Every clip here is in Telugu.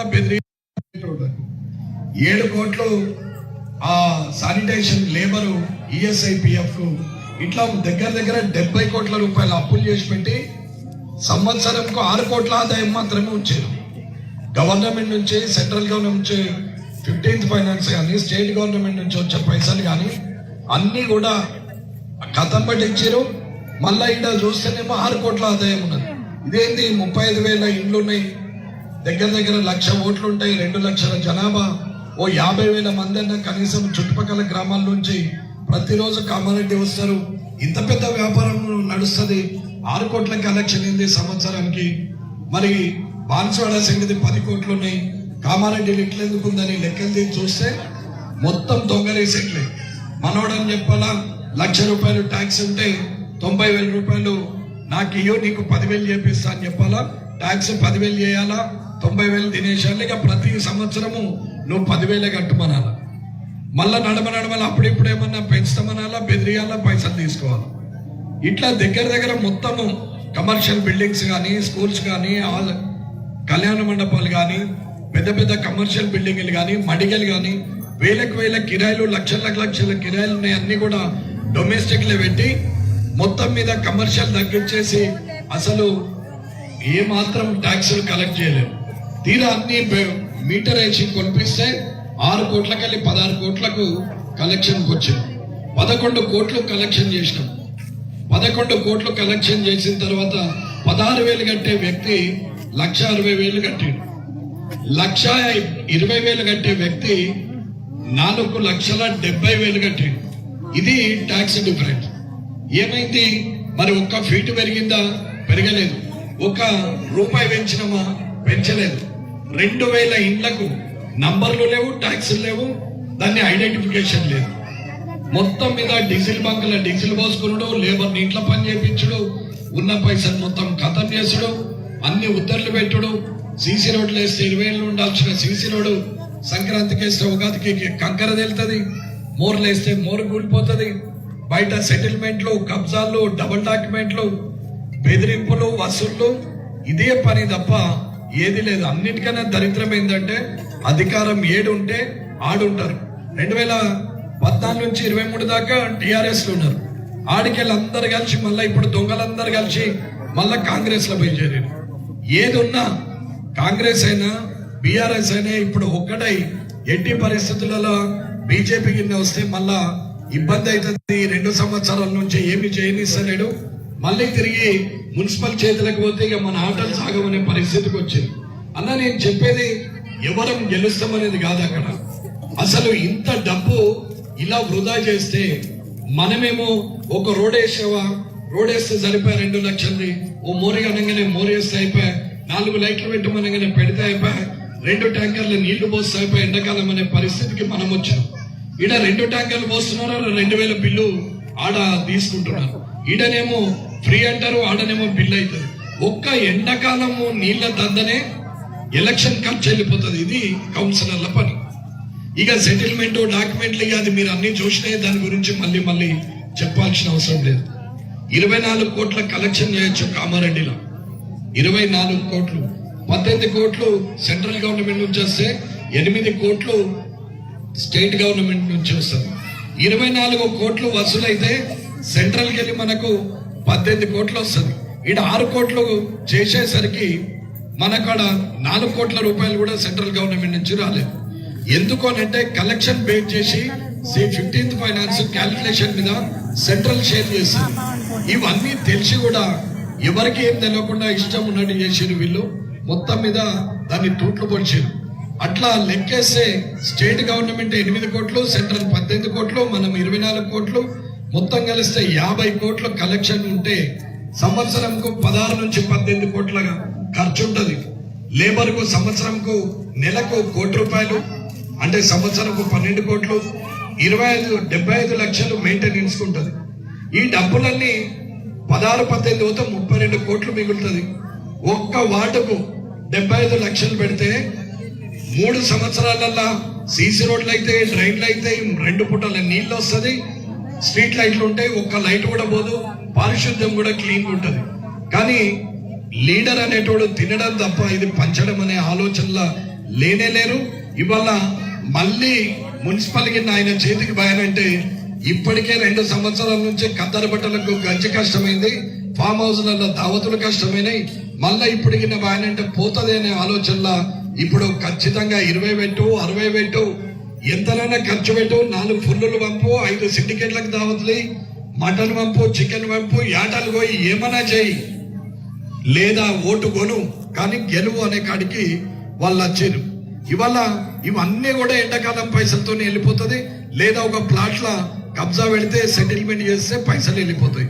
మండపాల బెదిరి ఏడు కోట్లు ఆ శానిటేషన్ లేబరు ఈఎస్ఐపిఎఫ్ ఇట్లా దగ్గర దగ్గర డెబ్బై కోట్ల రూపాయలు అప్పులు చేసి పెట్టి సంవత్సరంకు ఆరు కోట్ల ఆదాయం మాత్రమే ఉంచారు. గవర్నమెంట్ నుంచి సెంట్రల్ గవర్నమెంట్ నుంచి ఫిఫ్టీన్త్ ఫైనాన్స్ కానీ స్టేట్ గవర్నమెంట్ నుంచి వచ్చే పైసలు కానీ అన్నీ కూడా కథం పట్టించారు. మళ్ళా ఇక్కడ చూస్తేనేమో ఆరు కోట్ల ఆదాయం ఉన్నది. ఇదేంది? ముప్పై ఐదు వేల ఇండ్లు ఉన్నాయి దగ్గర దగ్గర లక్ష ఓట్లు ఉంటాయి రెండు లక్షల జనాభా. ఓ యాభై వేల మంది అన్న కనీసం చుట్టుపక్కల గ్రామాల నుంచి ప్రతిరోజు కామారెడ్డి వస్తారు. ఇంత పెద్ద వ్యాపారం నడుస్తుంది. ఆరు కోట్ల కలెక్షన్ ఏంది సంవత్సరానికి. మరి బాన్సువాడ సంగతి పది కోట్లు ఉన్నాయి. కామారెడ్డి ఎట్లెందుకు ఉందని లెక్కలు తీసి చూస్తే మొత్తం దొంగలేసేట్లే మనోడని చెప్పాలా లక్ష రూపాయలు ట్యాక్స్ ఉంటే తొంభై వేల రూపాయలు నాకు ఇయ్యో నీకు పదివేలు చేపిస్తా అని చెప్పాలా ట్యాక్స్ పదివేలు చేయాలా తొంభై వేలు తినేసాను ఇక ప్రతి సంవత్సరము నువ్వు పదివేలే కట్టుమనాలా? మళ్ళా నడమ నడమలు అప్పుడిప్పుడు ఏమన్నా పెంచుతామనాలా? బెదిరియాలా? పైసలు తీసుకోవాలి? ఇట్లా దగ్గర దగ్గర మొత్తము కమర్షియల్ బిల్డింగ్స్ కానీ స్కూల్స్ కానీ ఆల్ కళ్యాణ మండపాలు కానీ పెద్ద పెద్ద కమర్షియల్ బిల్డింగ్లు కానీ మడిగలు కానీ వేలకు వేల కిరాయిలు లక్షల లక్షల కిరాయిలు ఉన్నాయి. అన్ని కూడా డొమెస్టిక్లే పెట్టి మొత్తం మీద కమర్షియల్ తగ్గించేసి అసలు ఏ మాత్రం ట్యాక్సులు కలెక్ట్ చేయలేము. తీరా అన్ని మీటర్ వేసి కొనిపిస్తే ఆరు కోట్లకెళ్ళి పదహారు కోట్లకు కలెక్షన్ వచ్చింది. పదకొండు కోట్లు కలెక్షన్ చేసినాం. పదకొండు కోట్లు కలెక్షన్ చేసిన తర్వాత పదహారు వేలు కట్టే వ్యక్తి లక్ష అరవై వేలు కట్టాడు. లక్ష ఇరవై వేలు కట్టే వ్యక్తి నాలుగు లక్షల డెబ్బై వేలు కట్టాడు. ఇది ట్యాక్స్ డిఫరెన్స్ ఏమైంది? మరి ఒక్క ఫీట్ పెరిగిందా? పెరగలేదు. ఒక రూపాయి పెంచినమా? పెంచలేదు. రెండు వేల ఇండ్లకు నంబర్లు లేవు ట్యాక్సులు లేవు దాన్ని ఐడెంటిఫికేషన్ లేదు. మొత్తం మీద డీజిల్ బంకుల డీజిల్ పోసుకున్నాడు లేబర్ ఇంట్లో పని చేయించడు ఉన్న పైసలు మొత్తం ఖతం చేసుడు అన్ని ఉత్తర్లు పెట్టుడు. సీసీ రోడ్లు వేస్తే ఇరవై ఏళ్ళు ఉండాల్సిన సీసీ రోడ్డు సంక్రాంతికి వేస్తే ఉగాదికి కంకర తెలుతుంది మోర్లు వేస్తే మోరు కూలిపోతుంది బయట సెటిల్మెంట్లు కబ్జాలు డబుల్ డాక్యుమెంట్లు బెదిరింపులు వసూళ్ళు ఇదే పని తప్ప ఏది లేదు. అన్నిటికన్నా దరిద్రం ఏంటంటే అధికారం ఏడు ఉంటే ఆడుంటారు. రెండు వేల పద్నాలుగు నుంచి ఇరవై మూడు దాకా టిఆర్ఎస్లో ఉన్నారు. ఆడికెళ్ళి అందరు కలిసి మళ్ళీ ఇప్పుడు దొంగలందరూ కలిసి మళ్ళా కాంగ్రెస్లో పోయి చేరారు ఏది ఉన్నా కాంగ్రెస్ అయినా బీఆర్ఎస్ అయినా ఇప్పుడు ఒక్కటై ఎట్టి పరిస్థితులలో బీజేపీ కింద వస్తే మళ్ళా ఇబ్బంది అవుతుంది. రెండు సంవత్సరాల నుంచి ఏమి చేయనిస్తలేడు. మళ్ళీ తిరిగి మున్సిపల్ చేతులకు పోతే ఇక మన ఆటలు సాగమనే పరిస్థితికి వచ్చింది. అన్న నేను చెప్పేది ఎవరం గెలుస్తామనేది కాదు అక్కడ. అసలు ఇంత డబ్బు ఇలా వృధా చేస్తే మనమేమో ఒక రోడ్ వేసావా? రోడ్ వేస్తే సరిపోయా రెండు లక్షలది? ఓ మోరి అనగానే మోరి వేస్తే అయిపోయా? నాలుగు లైట్లు పెట్టమనగానే పెడితే అయిపోయా? రెండు ట్యాంకర్లు నీళ్ళు పోస్తే అయిపోయి? ఎండాకాలం అనే పరిస్థితికి మనం వచ్చాం. ఈడ రెండు ట్యాంకర్లు పోస్తున్నారు? రెండు వేల బిల్లు ఆడ తీసుకుంటున్నారు. ఈడనేమో ఫ్రీ అంటారు ఆడనేమో బిల్ అవుతుంది. ఒక్క ఎండాకాలము నీళ్ళ దందనే ఎలక్షన్ ఖర్చు వెళ్ళిపోతుంది ఇది కౌన్సిలర్ల పని. ఇక సెటిల్మెంట్ డాక్యుమెంట్లు ఇక అది మీరు అన్ని చూసినాయి దాని గురించి మళ్ళీ మళ్ళీ చెప్పాల్సిన అవసరం లేదు. ఇరవై నాలుగు కోట్ల కలెక్షన్ చేయొచ్చు కామారెడ్డిలో. ఇరవై నాలుగు కోట్లు. పద్దెనిమిది కోట్లు సెంట్రల్ గవర్నమెంట్ నుంచి వస్తే ఎనిమిది కోట్లు స్టేట్ గవర్నమెంట్ నుంచి వస్తుంది. ఇరవై నాలుగు కోట్లు వసూలైతే సెంట్రల్కి వెళ్ళి మనకు పద్దెనిమిది కోట్లు వస్తుంది. ఈడ ఆరు కోట్లు చేసేసరికి మనకాడ నాలుగు కోట్ల రూపాయలు కూడా సెంట్రల్ గవర్నమెంట్ నుంచి రాలేదు. ఎందుకు అంటే కలెక్షన్ బేట్ చేసి ఫిఫ్టీన్త్ ఫైనాన్స్ క్యాలిక్యులేషన్ మీద సెంట్రల్ షేర్ చేసింది. ఇవన్నీ తెలిసి కూడా ఎవరికి ఏం తెలియకుండా ఇష్టం ఉన్నట్టు చేసారు వీళ్ళు. మొత్తం మీద దాన్ని తూట్లు పొడిచారు అట్లా లెక్కేస్తే స్టేట్ గవర్నమెంట్ ఎనిమిది కోట్లు సెంట్రల్ పద్దెనిమిది కోట్లు మనం ఇరవై నాలుగు కోట్లు మొత్తం కలిస్తే యాభై కోట్ల కలెక్షన్ ఉంటే సంవత్సరంకు పదహారు నుంచి పద్దెనిమిది కోట్ల ఖర్చు ఉంటుంది. లేబర్కు సంవత్సరంకు నెలకు కోటి రూపాయలు అంటే సంవత్సరంకు పన్నెండు కోట్లు ఇరవై ఐదు డెబ్బై ఐదు లక్షలు మెయింటెనెన్స్ ఉంటుంది. ఈ డబ్బులన్నీ పదహారు పద్దెనిమిది పోతే ముప్పై రెండు కోట్లు మిగులుతుంది. ఒక్క వార్డుకు డెబ్బై ఐదు లక్షలు పెడితే మూడు సంవత్సరాలల్లా సీసీ రోడ్లు అయితే డ్రైన్లు అయితే రెండు పూటల నీళ్ళు వస్తుంది. స్ట్రీట్ లైట్లు ఉంటాయి ఒక్క లైట్ కూడా పోదు పారిశుద్ధ్యం కూడా క్లీన్ ఉంటుంది. కానీ లీడర్ అనేటోడు తినడం తప్ప ఇది పంచడం అనే ఆలోచనలో లేనే లేరు. ఇవాళ మళ్ళీ మున్సిపాలిటీ ఆయన చేతికి భయానంటే ఇప్పటికే రెండు సంవత్సరాల నుంచి కద్దరు బట్టలకు గంజి కష్టమైంది ఫామ్ హౌస్లలో దావతులు కష్టమైనాయి. మళ్ళీ ఇప్పటికి బాయనంటే పోతుంది అనే ఆలోచనలో ఇప్పుడు ఖచ్చితంగా ఇరవై పెట్టు అరవై పెట్టు ఎంతనైనా ఖర్చు పెట్టు నాలుగు ఫుల్లులు పంపు ఐదు సిండికేట్లకు దావతులు మటన్ పంపు చికెన్ పంపు యాటలు పోయి ఏమైనా చేయి. లేదా ఓటు కొను కానీ గెలువు అనే కాడికి వాళ్ళు వచ్చారు ఇవాళ ఇవన్నీ కూడా ఎండాకాలం పైసలతో వెళ్ళిపోతుంది. లేదా ఒక ప్లాట్ల కబ్జా పెడితే సెటిల్మెంట్ చేస్తే పైసలు వెళ్ళిపోతాయి.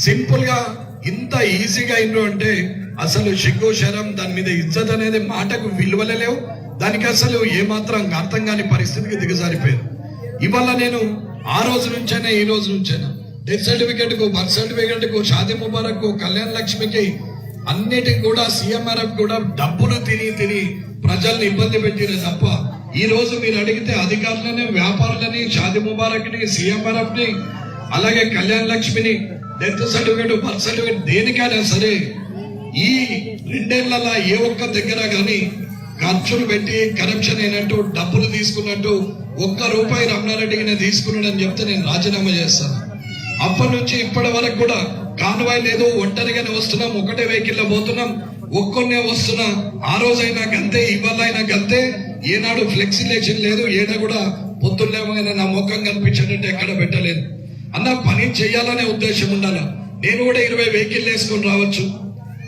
సింపుల్గా ఇంత ఈజీగా అయినరు అంటే అసలు సిగ్గు శరం దాని మీద ఇజ్జత్ అనేది మాటకు విలువలే లేవు. దానికి అసలు ఏమాత్రం అర్థం కాని పరిస్థితికి దిగజారిపోయారు. ఇవాళ నేను ఆ రోజు నుంచైనా ఈ రోజు నుంచైనా డెత్ సర్టిఫికేట్కు బర్త్ సర్టిఫికెట్కు షాది షాదీ ముబారక్ కళ్యాణ లక్ష్మికి అన్నిటికి కూడా సీఎంఆర్ఎఫ్ కూడా డబ్బులు తిని తిని ప్రజల్ని ఇబ్బంది పెట్టిన తప్ప ఈ రోజు మీరు అడిగితే అధికారులని వ్యాపారులని షాది ముబారక్ని సీఎంఆర్ఎఫ్ని అలాగే కళ్యాణ లక్ష్మిని డెత్ సర్టిఫికేట్ బర్త్ సర్టిఫికేట్ దేనికైనా సరే ఈ రెండేళ్ళలో ఏ ఒక్క దగ్గర కానీ ఖర్చులు పెట్టి కరప్షన్ అయినట్టు డబ్బులు తీసుకున్నట్టు ఒక్క రూపాయి రమణారెడ్డికి తీసుకున్నాడని చెప్తే నేను రాజీనామా చేస్తాను. అప్పటి నుంచి ఇప్పటి వరకు కూడా కాన్వాయ్ లేదు ఒంటరిగానే వస్తున్నాం ఒకటే వెహికల్లో పోతున్నాం ఒక్కొన్నే వస్తున్నా. ఆ రోజైనా గంతే ఇవాళ అయినా గంతే ఏనాడు ఫ్లెక్సిలేషన్ లేదు ఏడా కూడా పొద్దున్నేమైనా నా ముఖం కనిపించేటట్టు ఎక్కడ పెట్టలేదు. అన్న పని చేయాలనే ఉద్దేశం ఉండాల? నేను కూడా ఇరవై వెహికల్ వేసుకొని రావచ్చు.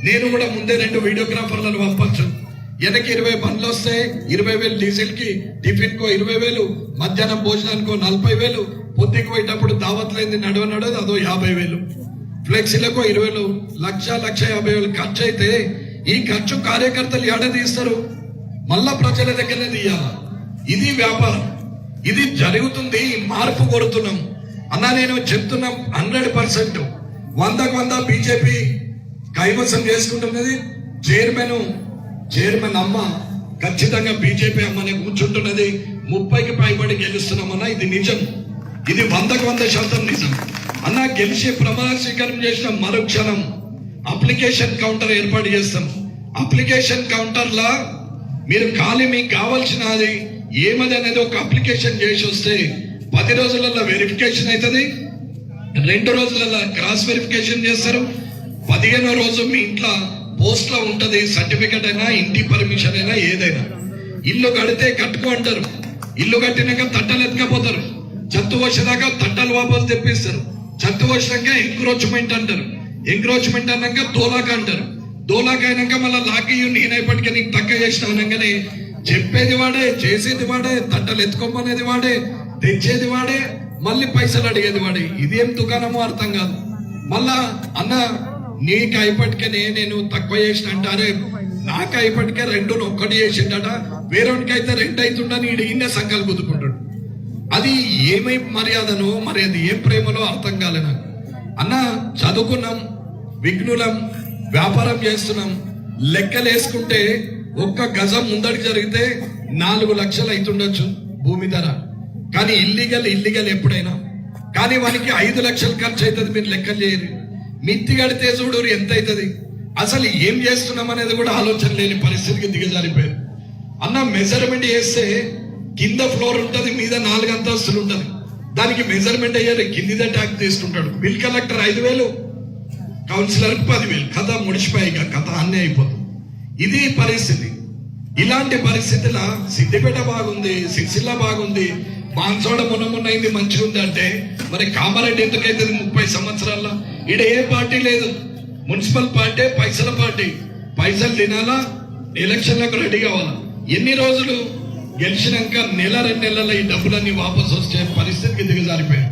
నేను కూడా ముందే రెండు వీడియోగ్రాఫర్లను పంపచ్చు. వెనక ఇరవై బండ్లు వస్తే ఇరవై వేలు డీజిల్కి టిఫిన్ కో ఇరవై వేలు మధ్యాహ్నం భోజనానికో నలభై వేలు పొద్దుకు పోయేటప్పుడు దావత్లైంది నడవ నడవదు అదో యాభై వేలు. ఫ్లెక్సీలకు ఇరవై వేలు లక్ష లక్ష యాభై వేలు ఖర్చు అయితే ఈ ఖర్చు కార్యకర్తలు ఎడ తీస్తారు? మళ్ళా ప్రజల దగ్గరనే తీయాల? ఇది వ్యాపారం. ఇది జరుగుతుంది మార్పు కొడుతున్నాం. అన్న నేను చెప్తున్నాం హండ్రెడ్ పర్సెంట్. వందకు వంద బీజేపీ కైవసం చేసుకుంటున్నది చైర్మన్ చైర్మన్ అమ్మ ఖచ్చితంగా బీజేపీ అమ్మనే కూర్చుంటున్నది. ముప్పైకి పైబడి గెలుస్తున్నామన్న ఇది నిజం. ఇది వందకు వంద శాతం నిజం. అన్న గెలిచే ప్రమాణ స్వీకారం చేసిన మరుక్షణం అప్లికేషన్ కౌంటర్ ఏర్పాటు చేస్తాం. అప్లికేషన్ కౌంటర్లా మీరు ఖాళీ మీకు కావాల్సినది ఏమది అనేది ఒక అప్లికేషన్ చేసి వస్తే పది రోజులలో వెరిఫికేషన్ అవుతుంది రెండు రోజులలో క్రాస్ వెరిఫికేషన్ చేస్తారు. పదిహేనో రోజు మీ ఇంట్లో పోస్ట్లో ఉంటుంది సర్టిఫికెట్ అయినా ఇంటి పర్మిషన్ అయినా ఏదైనా. ఇల్లు కడితే కట్టుకో అంటారు. ఇల్లు కట్టినాక తట్టలు ఎత్తుకపోతారు. చెత్త వచ్చేదాకా తట్టలు వాపసు తెప్పిస్తారు. చెత్త వచ్చినాక ఎంక్రోచ్మెంట్ అంటారు. ఎంక్రోచ్మెంట్ అన్నాక దోలాక అంటారు. దోలాక అయినాక మళ్ళీ లాకి నేనైపటికే నీకు తక్క చేసిన అనగానే చెప్పేది వాడే చేసేది వాడే తట్టలు ఎత్తుకోమనేది వాడే తెచ్చేది వాడే మళ్ళీ పైసలు అడిగేది వాడే. ఇదేం దుకాణమో అర్థం కాదు. మళ్ళా అన్న నీకు అయిపటికే నేను తక్కువ చేసిన అంటారే నాకు అయిపటికే రెండు ఒక్కటి చేసిండట వేరొకరికి అయితే రెండు అవుతుండని ఈడు ఈయన సంఘాలు గుద్దుకుంటాడు. అది ఏమై మర్యాదనో మరి అది ఏం ప్రేమలో అర్థం కాలే నాకు. అన్న చదువుకున్నాం విఘ్నులం వ్యాపారం చేస్తున్నాం. లెక్కలు వేసుకుంటే ఒక్క గజం ముందడికి జరిగితే నాలుగు లక్షలు అవుతుండొచ్చు భూమి ధర. కానీ ఇల్లీగల్ ఇల్లీగల్ ఎప్పుడైనా. కానీ వానికి ఐదు లక్షలు ఖర్చు అవుతుంది మీరు లెక్కలు చేయరు. మిత్తి కడితే చూడు ఎంత అవుతుంది? అసలు ఏం చేస్తున్నాం అనేది కూడా ఆలోచన లేని పరిస్థితికి దిగజారిపోయారు అన్న మెజర్మెంట్ చేస్తే కింద ఫ్లోర్ ఉంటుంది మీద నాలుగు అంతస్తులు ఉంటుంది. దానికి మెజర్మెంట్ అయ్యారు కిందిదే ట్యాక్ తీసుకుంటాడు. బిల్ కలెక్టర్ ఐదు వేలు కౌన్సిలర్ పదివేలు. కథ ముడిచిపోయి కథ అన్నీ అయిపోతుంది. ఇది పరిస్థితి. ఇలాంటి పరిస్థితుల సిద్దిపేట బాగుంది సిరిసిల్ల బాగుంది బాన్సోడ మొన్న మొన్న మంచిగా ఉంది అంటే మరి కామారెడ్డి ఎందుకైతుంది ముప్పై సంవత్సరాల్లో? ఈడ ఏ పార్టీ లేదు. మున్సిపల్ పార్టీ పైసల పార్టీ. పైసలు తినాలా? ఎలక్షన్లకు రెడీ కావాలా? ఎన్ని రోజులు గెలిచినాక నెల రెండు నెలల ఈ డబ్బులన్నీ వాపసు వచ్చే పరిస్థితికి దిగజారిపోయాయి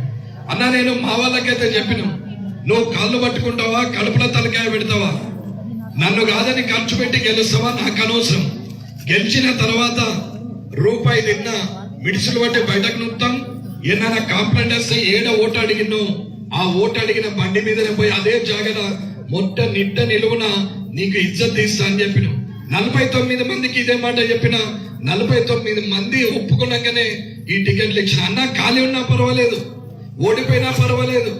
అన్న నేను మా వాళ్ళకైతే చెప్పిన నువ్వు కాళ్ళు పట్టుకుంటావా? కడుపులో తలకాయ పెడతావా? నన్ను కాదని ఖర్చు పెట్టి గెలుస్తావా? నాకు అనవసరం. గెలిచిన తర్వాత రూపాయి తిన్నా మిడిసిలు బట్టి బయటకు నొత్తాం ఏదైనా కాంప్లైంట్ వస్తే ఏడ ఓటు అడిగినో ఆ ఓటు అడిగిన బండి మీదనే పోయి అదే జాగర మొట్ట నిట్ట నిలువున నీకు ఇజ్జత్ తీస్తా అని చెప్పిన. నలభై తొమ్మిది మందికి ఇదే మాట చెప్పిన నలభై తొమ్మిది మంది ఒప్పుకున్నాకనే ఈ టికెట్లు ఇచ్చిన అన్న ఖాళీ ఉన్నా పర్వాలేదు ఓడిపోయినా పర్వాలేదు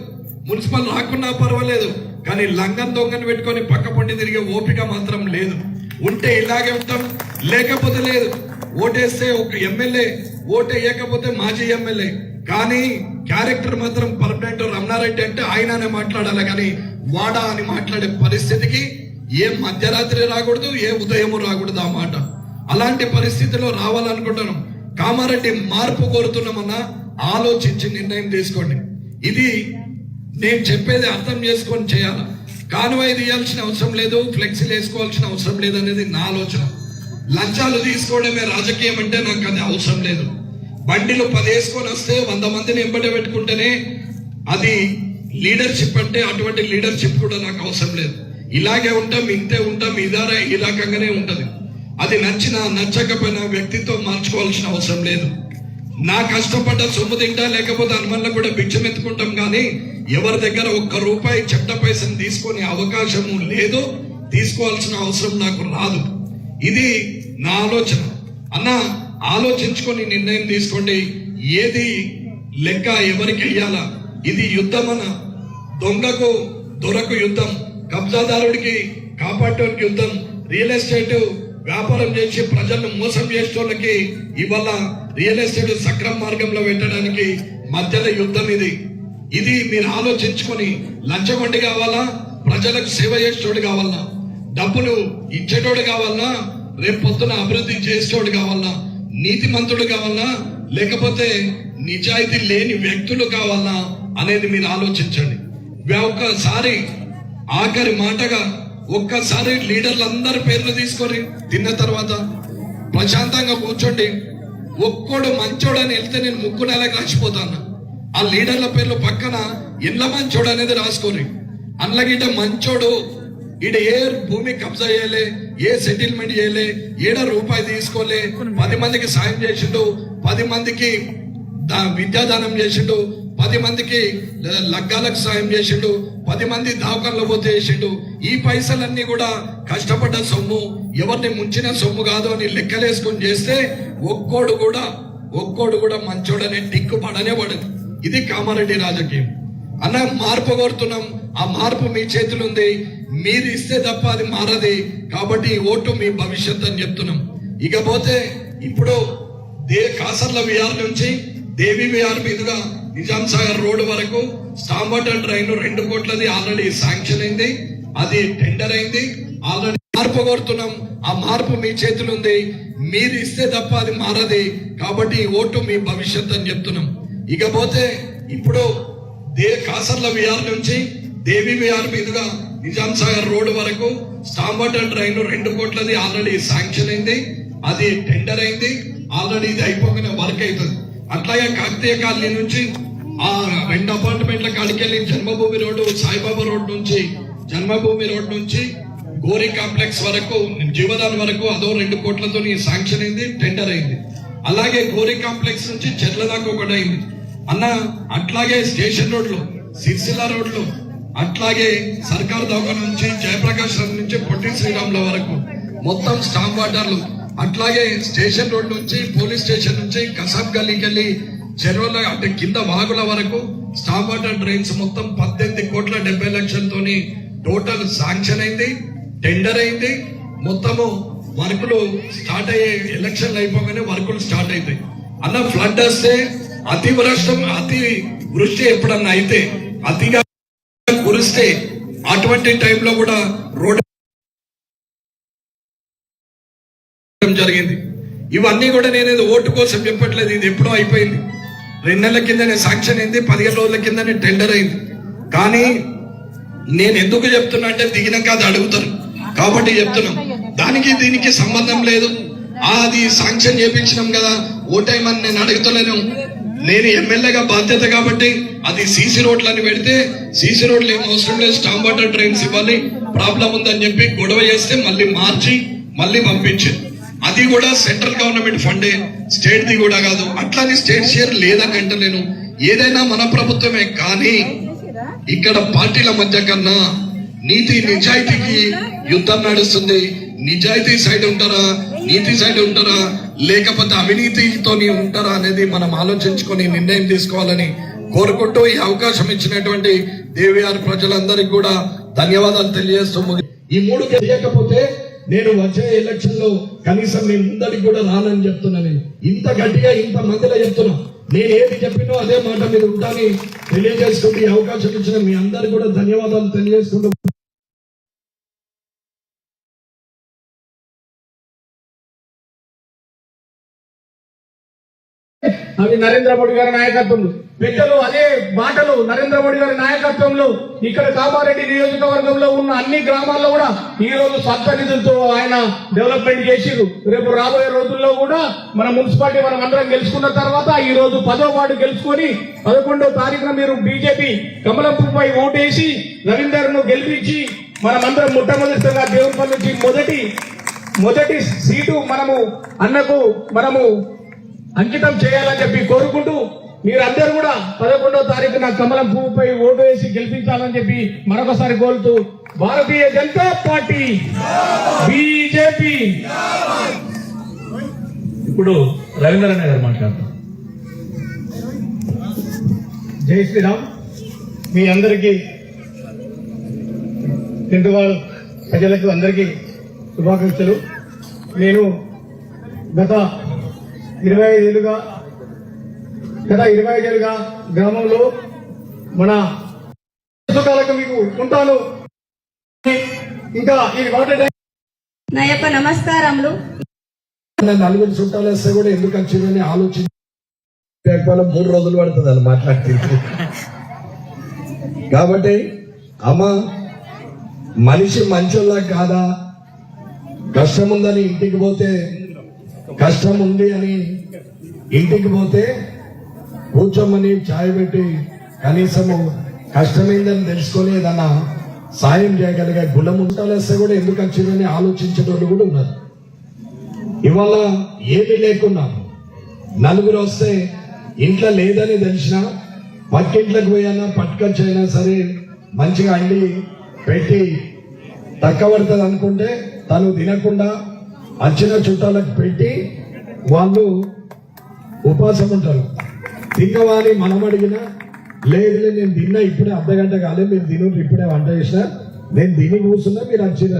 మున్సిపల్ రాకున్నా పర్వాలేదు కానీ లంగం దొంగను పెట్టుకొని పక్క పొండి తిరిగే ఓపిక మాత్రం లేదు. ఉంటే ఇలాగే ఉంటాం లేకపోతే లేదు. ఓటేస్తే ఒక ఎమ్మెల్యే ఓటేయకపోతే మాజీ ఎమ్మెల్యే. కానీ క్యారెక్టర్ మాత్రం పర్మనెంట్ రమణారెడ్డి అంటే ఆయననే మాట్లాడాలి కానీ వాడా అని మాట్లాడే పరిస్థితికి ఏ మధ్యరాత్రి రాకూడదు ఏ ఉదయము రాకూడదు ఆ మాట. అలాంటి పరిస్థితిలో రావాలనుకుంటాను కామారెడ్డి మార్పు కోరుతున్నామన్నా ఆలోచించి నిర్ణయం తీసుకోండి. ఇది నేను చెప్పేది అర్థం చేసుకొని చేయాలి? కానువై తీయాల్సిన అవసరం లేదు ఫ్లెక్సీలు వేసుకోవాల్సిన అవసరం లేదు అనేది నా ఆలోచన. లంచాలు తీసుకోవడమే రాజకీయం అంటే నాకు అది అవసరం లేదు. బండిలో పదేసుకొని వస్తే వంద మందిని ఎంబడి పెట్టుకుంటేనే అది లీడర్షిప్ అంటే అటువంటి లీడర్షిప్ కూడా నాకు అవసరం లేదు. ఇలాగే ఉంటాం ఇంతే ఉంటాం ఇదారా ఈ రకంగానే ఉంటుంది. అది నచ్చిన నచ్చకపోయినా వ్యక్తితో మార్చుకోవాల్సిన అవసరం లేదు. నా కష్టపడ్డ సొమ్ము తింటా లేకపోతే అనుమల్ల కూడా భిక్షం ఎత్తుకుంటాం కానీ ఎవరి దగ్గర ఒక్క రూపాయి చెట్ట పైసను తీసుకునే అవకాశము లేదు తీసుకోవాల్సిన అవసరం నాకు రాదు. ఇది నా ఆలోచన. అన్న ఆలోచించుకొని నిర్ణయం తీసుకోండి. ఏది లెక్క ఎవరికి వెయ్యాలా? ఇది యుద్ధమన? దొంగకు దొరకు యుద్ధం కబ్జాదారుడికి కాపాడటానికి యుద్ధం రియల్ ఎస్టేట్ వ్యాపారం చేసి ప్రజలను మోసం చేసేటోళ్ళకి ఇవాళ రియల్ ఎస్టేట్ సక్రమ మార్గంలో పెట్టడానికి మధ్యలో యుద్ధం ఇది. ఇది మీరు ఆలోచించుకొని లంచగొండి కావాలా? ప్రజలకు సేవ చేసేటోడు కావాలా? డబ్బులు ఇచ్చేటోడు కావాలా? రేపు పొద్దున అభివృద్ధి చేసేటోడు కావాలా? నీతిమంతుడు కావాలా లేకపోతే నిజాయితీ లేని వ్యక్తులు కావాలా అనేది మీరు ఆలోచించండి. ఒక్కసారి ఆఖరి మాటగా ఒక్కసారి లీడర్లు అందరి పేర్లు తీసుకొని తిన్న తర్వాత ప్రశాంతంగా కూర్చోండి. ఒక్కడు మంచోడని వెళ్తే నేను ముక్కు నెల కాచిపోతాను. ఆ లీడర్ల పేర్లు పక్కన ఎల్ల మంచోడు అనేది రాసుకోరి అందులో మంచోడు ఈడ ఏ భూమి కబ్జా చేయలే ఏ సెటిల్మెంట్ చేయలే ఏడ రూపాయి తీసుకోలే. పది మందికి సాయం చేసిండు పది మందికి దా- విద్యాదానం చేసిండు పది మందికి లగ్గాలకు సాయం చేసిండు పది మంది దావకాల్లో పోతే చేసిండు. ఈ పైసలన్నీ కూడా కష్టపడ్డ సొమ్ము ఎవరిని ముంచిన సొమ్ము కాదు అని లెక్కలేసుకొని చేస్తే ఒక్కోడు కూడా ఒక్కోడు కూడా మంచోడనే టిక్కు పడనే పడదు. ఇది కామారెడ్డి రాజకీయం. అన్న మార్పు కోరుతున్నాం. ఆ మార్పు మీ చేతులు ఉంది. మీరు ఇస్తే తప్ప అది మారది. కాబట్టి ఈ ఓటు మీ భవిష్యత్ అని చెప్తున్నాం. ఇకపోతే ఇప్పుడు దే కాసర్ల విహార్ నుంచి దేవి విహార్ మీదుగా నిజాం సాగర్ రోడ్ వరకు స్టామ్ వాటర్ డ్రైన్ రెండు కోట్లది ఆల్రెడీ శాంక్షన్ అయింది. అది టెండర్ అయింది. ఆల్రెడీ మార్పు కోరుతున్నాం. ఆ మార్పు మీ చేతులు ఉంది. మీరు ఇస్తే తప్ప అది మారది. కాబట్టి ఈ ఓటు మీ భవిష్యత్ అని చెప్తున్నాం. ఇకపోతే ఇప్పుడు దే కాసర్ల విహార్ నుంచి దేవి విహార్ మీదుగా నిజాం సాగర్ రోడ్ వరకు స్టామ్ ట్రైన్ రెండు కోట్లది ఆల్రెడీ శాంక్షన్ అయింది. అది టెండర్ అయింది. ఆల్రెడీ ఇది అయిపోగానే వర్క్ అవుతుంది. అట్లాగే కాకతీయ కాలనీ నుంచి ఆ రెండు అపార్ట్మెంట్ల కాడికెళ్ళి జన్మభూమి రోడ్డు సాయిబాబా రోడ్ నుంచి జన్మభూమి రోడ్ నుంచి గోరి కాంప్లెక్స్ వరకు జీవదాన్ వరకు అదో రెండు కోట్లతో శాంక్షన్ అయింది టెండర్ అయింది. అలాగే గోరి కాంప్లెక్స్ నుంచి చెట్ల దాకా ఒకటి అయింది. అన్న అట్లాగే స్టేషన్ రోడ్లు సిరిసిల్ల రోడ్లు అట్లాగే సర్కార్ దవాఖాన నుంచి జయప్రకాష్ నుంచి పొట్టి శ్రీరాముల వరకు మొత్తం స్టాంప్ వాటర్లు అట్లాగే స్టేషన్ రోడ్ నుంచి పోలీస్ స్టేషన్ నుంచి కసాబ్ గల్లీకి వెళ్ళి చెరువుల అంటే కింద వాగుల వరకు స్టాంప్ వాటర్ డ్రైన్స్ మొత్తం పద్దెనిమిది కోట్ల డెబ్బై లక్షలతోని టోటల్ శాంక్షన్ అయింది టెండర్ అయింది. మొత్తము వర్కులు స్టార్ట్ అయ్యే ఎలక్షన్లు అయిపోగానే వర్కులు స్టార్ట్ అవుతాయి అన్న ఫ్లడ్ వస్తే అతివృష్టం అతి వృష్టి ఎప్పుడన్నా అయితే అతిగా వస్తే అటువంటి టైంలో కూడా రోడ్ జరిగింది. ఇవన్నీ కూడా నేను ఏదో ఓటు కోసం చెప్పట్లేదు. ఇది ఎప్పుడో అయిపోయింది. రెండు నెలల కిందనే శాంక్షన్ అయింది. పదిహేను రోజుల కిందనే టెండర్ అయింది. కానీ నేను ఎందుకు చెప్తున్నా అంటే దిగినాక అది అడుగుతారు. కాబట్టి చెప్తున్నాం. దానికి దీనికి సంబంధం లేదు. అది శాంక్షన్ చేపించినాం కదా. ఓటేమని నేను అడుగుతలేను. నేను ఎమ్మెల్యేగా బాధ్యత కాబట్టి అది సీసీ రోడ్లని పెడితే సీసీ రోడ్లు ఏం అవసరం లేదు స్టామ్ వాటర్ ట్రైన్స్ ఇవ్వాలి ప్రాబ్లం ఉందని చెప్పి గొడవ చేస్తే మళ్ళీ మార్చి మళ్ళీ పంపించింది అది కూడా సెంట్రల్ గవర్నమెంట్ ఫండే స్టేట్ది కూడా కాదు. అట్లానే స్టేట్ షేర్ లేదని అంటలేను ఏదైనా మన ప్రభుత్వమే కానీ ఇక్కడ పార్టీల మధ్య కన్నా నీతి నిజాయితీకి యుద్ధం నడుస్తుంది. నిజాయితీ సైడ్ ఉంటారా? నీతి సైడ్ ఉంటారా? లేకపోతే అవినీతితో ఉంటారా అనేది మనం ఆలోచించుకొని నిర్ణయం తీసుకోవాలని కోరుకుంటూ ఈ అవకాశం ఇచ్చినటువంటి దేవిఆర్ ప్రజలందరికీ కూడా ధన్యవాదాలు తెలియజేస్తూ ఈ మూడు తెలియకపోతే నేను వచ్చే ఎలక్షన్లో కనీసం మీ ముందరికి కూడా రానని చెప్తున్నాను. ఇంత గట్టిగా ఇంత మందిలో చెప్తున్నా. నేను ఏది చెప్పినో అదే మాట మీద ఉంటాను తెలియజేసుకుంటూ ఈ అవకాశం ఇచ్చిన మీ అందరు కూడా ధన్యవాదాలు తెలియజేసుకుంటూ అవి నరేంద్ర మోడీ గారి నాయకత్వంలో. పెద్దలు అదే మాటలు నరేంద్ర మోడీ గారి నాయకత్వంలో ఇక్కడ కామారెడ్డి నియోజకవర్గంలో ఉన్న అన్ని గ్రామాల్లో కూడా ఈ రోజు సొంత నిధులతో ఆయన డెవలప్మెంట్ చేసిరు రేపు రాబోయే రోజుల్లో కూడా మన మున్సిపాలిటీ మనం అందరం గెలుచుకున్న తర్వాత ఈ రోజు పదో వార్డు గెలుచుకొని పదకొండో తారీఖున మీరు బీజేపీ కమలంపై ఓటేసి రవీందర్ను గెలిపించి మనమందరం మొట్టమొదటిగా దేవునిపల్లి నుంచి మొదటి మొదటి సీటు మనము అన్నకు మనము అంకితం చేయాలని చెప్పి కోరుకుంటూ మీరందరూ కూడా పదకొండో తారీఖున కమలం పువ్వుపై ఓటు వేసి గెలిపించాలని చెప్పి మరొకసారి కోరుతూ భారతీయ జనతా పార్టీ బీజేపీ. ఇప్పుడు రవీంద్రనాథ్ గారు మాట్లాడతారు. జై శ్రీరామ్. మీ అందరికీ తింటువాళ్ళ ప్రజలకు అందరికీ శుభాకాంక్షలు. నేను గత ఇరవై ఐదేళ్ళుగా గత ఇరవై ఐదేళ్ళుగా గ్రామంలో మన సుఖాలకు మీకు ఉంటాను. ఇంకా ఈ వాటర్ ట్యాంక్ నా యొక్క నమస్కారములు. నలుగురు చుట్టాలు వేస్తే కూడా ఎందుకు వచ్చిందని ఆలోచించి మూడు రోజులు పడుతుంది అని మాట్లాడితే కాబట్టి అమ్మ మనిషి మంచోళ్ళ కాదా? కష్టం ఉందని ఇంటికి పోతే కష్టం ఉంది అని ఇంటికి పోతే కూర్చోమని ఛాయ్ పెట్టి కనీసము కష్టమైందని తెలుసుకొని ఏదన్నా సాయం చేయగలిగే గుణం ఉంటాలేస్తే కూడా ఎందుకు వచ్చిందని ఆలోచించేటోళ్ళు కూడా ఉన్నారు. ఇవాళ ఏమి లేకున్నా నలుగురు వస్తే ఇంట్లో లేదని తెలిసినా పక్కింట్లోకి పోయినా పట్టుకొచ్చైనా సరే మంచిగా అండి పెట్టి తక్కువ పడుతుంది అనుకుంటే తను తినకుండా వచ్చిన చుట్టాలకు పెట్టి వాళ్ళు ఉపాసం ఉంటారు. తిన్నవాని మనం అడిగినా లేదు నేను తిన్నా ఇప్పుడే అర్ధ గంట కాలే మీరు తిను ఇప్పుడే వంట చేసిన నేను తిని కూర్చున్నా మీరు అర్చన